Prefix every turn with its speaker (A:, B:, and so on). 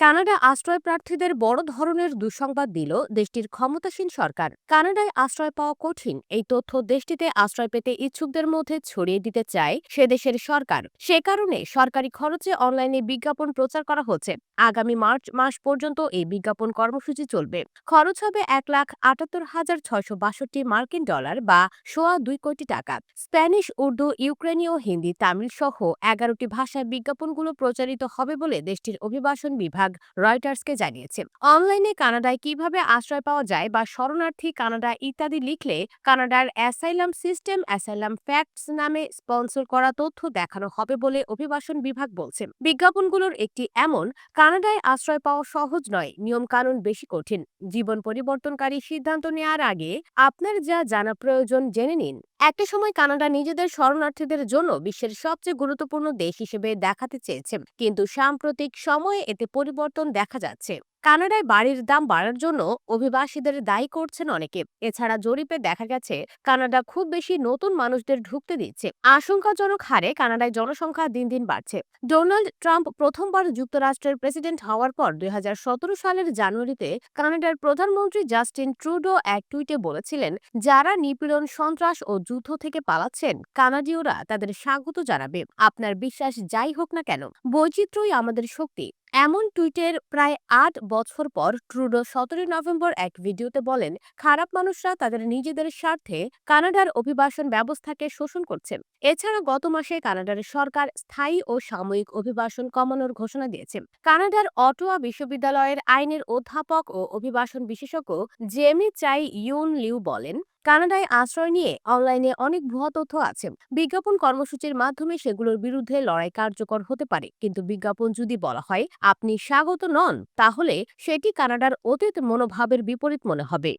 A: Canada আশ্রয় প্রার্থীদের বড় ধরনের দুঃসংবাদ দিল দেশটির ক্ষমতাসীন সরকার। কানাডায় আশ্রয় পাওয়া কঠিন। এই তথ্য দেশটিতে আশ্রয় পেতে ইচ্ছুকদের মধ্যে ছড়িয়ে দিতে চায় সে দেশের সরকার। সে কারণে সরকারি খরচে অনলাইনে বিজ্ঞাপন প্রচার করা হচ্ছে। আগামী মার্চ মাস পর্যন্ত এই বিজ্ঞাপন কর্মসূচি চলবে। খরচ হবে এক লাখ আটাত্তর হাজার ছয়শো বাষট্টি মার্কিন ডলার বা সোয়া দুই কোটি টাকা। স্প্যানিশ, উর্দু, ইউক্রেনীয়, হিন্দি, তামিল সহ এগারোটি ভাষায় বিজ্ঞাপনগুলো প্রচারিত হবে বলে দেশটির অভিবাসন বিভাগ রয়টার্সকে জানিয়েছে। অনলাইনে কানাডায় কীভাবে আশ্রয় পাওয়া যায় বা শরণার্থী কানাডা ইত্যাদি লিখলে কানাডার অ্যাসাইলাম সিস্টেম, অ্যাসাইলাম ফ্যাক্টস নামে স্পন্সর করা তথ্য দেখানো হবে বলে অভিবাসন বিভাগ বলছে। বিজ্ঞাপনগুলোর একটি এমন, কানাডায় আশ্রয় পাওয়া সহজ নয়, নিয়মকানুন বেশি কঠিন। জীবন পরিবর্তনকারী সিদ্ধান্ত নেওয়ার আগে আপনার যা জানা প্রয়োজন জেনে নিন। একটা সময় কানাডা নিজেদের শরণার্থীদের জন্য বিশ্বের সবচেয়ে গুরুত্বপূর্ণ দেশ হিসেবে দেখাতে চেয়েছে। কিন্তু সাম্প্রতিক সময়ে এতে পরিবর্তন দেখা যাচ্ছে। কানাডায় বাড়ির দাম বাড়ার জন্য অভিবাসীদের দায়ী করছেন অনেকে। এছাড়া জরিপে দেখা গেছে, কানাডা খুব বেশি নতুন মানুষদের ঢুকতে দিচ্ছে। আশঙ্কাজনক হারে কানাডায় জনসংখ্যা দিন দিন বাড়ছে। ডোনাল্ড ট্রাম্প প্রথমবার যুক্তরাষ্ট্রের প্রেসিডেন্ট হওয়ার পর দুই হাজার সতেরো সালের জানুয়ারিতে কানাডার প্রধানমন্ত্রী জাস্টিন ট্রুডো এক টুইটে বলেছিলেন, যারা নিপীড়ন, সন্ত্রাস ও যুদ্ধ থেকে পালাচ্ছেন, কানাডীয়রা তাদের স্বাগত জানাবে। আপনার বিশ্বাস যাই হোক না কেন, বৈচিত্র্যই আমাদের শক্তি। এমন টুইটের প্রায় আট বছর পর ট্রুডো সতেরোই নভেম্বর এক ভিডিওতে বলেন, খারাপ মানুষরা তাদের নিজেদের স্বার্থে কানাডার অভিবাসন ব্যবস্থাকে শোষণ করছে। এছাড়া গত মাসে কানাডার সরকার স্থায়ী ও সাময়িক অভিবাসন কমানোর ঘোষণা দিয়েছে। কানাডার অটোয়া বিশ্ববিদ্যালয়ের আইনের অধ্যাপক ও অভিবাসন বিশেষজ্ঞ জেমি চাই ইউন লিউ বলেন কানাডায় আশ্রয় নিয়ে অনলাইনে অনেক ভুয়া তথ্য আছে। বিজ্ঞাপন কর্মসূচির মাধ্যমে সেগুলোর বিরুদ্ধে লড়াই কার্যকর হতে পারে। কিন্তু বিজ্ঞাপন যদি বলা হয়, আপনি স্বাগত নন, তাহলে সেটি কানাডার অতীত মনোভাবের বিপরীত মনে হবে।